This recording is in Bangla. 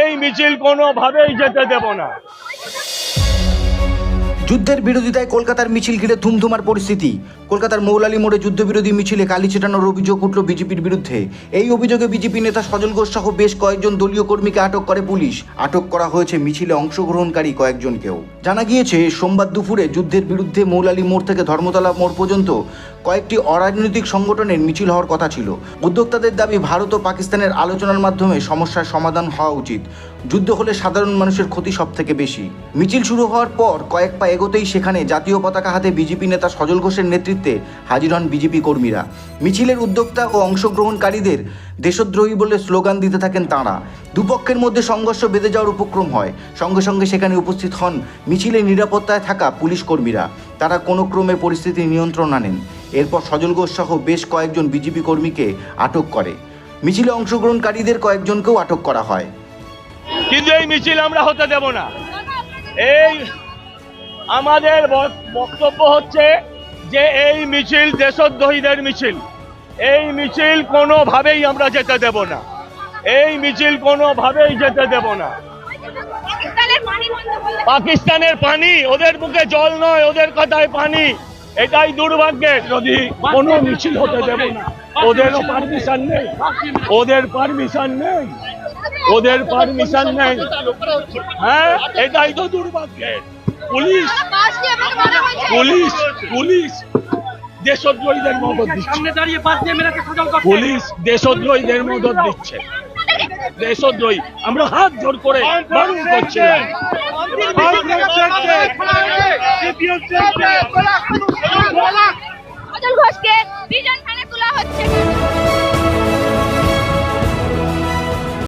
এই মিছিল কোনোভাবেই যেতে দেব না। যুদ্ধের বিরোধিতায় কলকাতার মিছিল ঘিরে ধুমধুমার পরিস্থিতি। কলকাতার মৌলালী মোড়ে যুদ্ধবিরোধী মিছিলে কালি ছেটানোর অভিযোগ উঠল বিজেপির বিরুদ্ধে। এই অভিযোগে বিজেপি নেতা সজল ঘোষ সহ বেশ কয়েকজন দলীয় কর্মীকে আটক করে পুলিশ। আটক করা হয়েছে মিছিলে অংশগ্রহণকারী কয়েকজনকেও। জানা গিয়েছে, সোমবার দুপুরে যুদ্ধের বিরুদ্ধে মৌলালী মোড় থেকে ধর্মতলা মোড় পর্যন্ত কয়েকটি অরাজনৈতিক সংগঠনের মিছিল হওয়ার কথা ছিল। উদ্যোক্তাদের দাবি, ভারত ও পাকিস্তানের আলোচনার মাধ্যমে সমস্যার সমাধান হওয়া উচিত। যুদ্ধ হলে সাধারণ মানুষের ক্ষতি সব থেকে বেশি। মিছিল শুরু হওয়ার পর কয়েক পা এগোতেই সেখানে জাতীয় পতাকা হাতে বিজেপি নেতা সজল ঘোষের নেতৃত্বে হাজির হন বিজেপি কর্মীরা। মিছিলের উদ্যোক্তা ও অংশগ্রহণকারীদের দেশদ্রোহী বলে স্লোগান দিতে থাকেন তাঁরা। দুপক্ষের মধ্যে সংঘর্ষ বেঁধে যাওয়ার উপক্রম হয়। সঙ্গে সঙ্গে সেখানে উপস্থিত হন মিছিলের নিরাপত্তায় থাকা পুলিশ কর্মীরা। তারা কোনো ক্রমে পরিস্থিতি নিয়ন্ত্রণ আনেন। এরপর সজল ঘোষ সহ বেশ কয়েকজন বিজেপি কর্মীকে আটক করে। মিছিলে অংশগ্রহণকারীদের কয়েকজনকেও আটক করা হয়। কিন্তু এই মিছিল আমরা হতে দেব না। এই আমাদের বক- বক্তব্য হচ্ছে যে এই মিছিল দেশদ্রোহীদের মিছিল। এই মিছিল কোনোভাবেই আমরা যেতে দেব না। এই মিছিল কোনোভাবেই যেতে দেব না। পাকিস্তানের পানি পাকিস্তানের পানি ওদের মুখে জল নয় ওদের কথায় পানি। এটাই দুর্ভাগ্যের যদি কোনো মিছিল হতে দেব না। ওদেরও পারমিশন নেই। ওদের পারমিশন নেই। ওদের পারমিশন নেই। হ্যাঁ এটাই তো দুর্ভাগ্যের পুলিশ বাস দিয়ে আমাকে মারা হয়েছে পুলিশ পুলিশ দেশদ্রোহীদের মদত দিচ্ছে পুলিশ দেশদ্রোহীদের মদত দিচ্ছে। দেশদ্রোহী আমরা হাত জোর করে বারণ করছিলাম।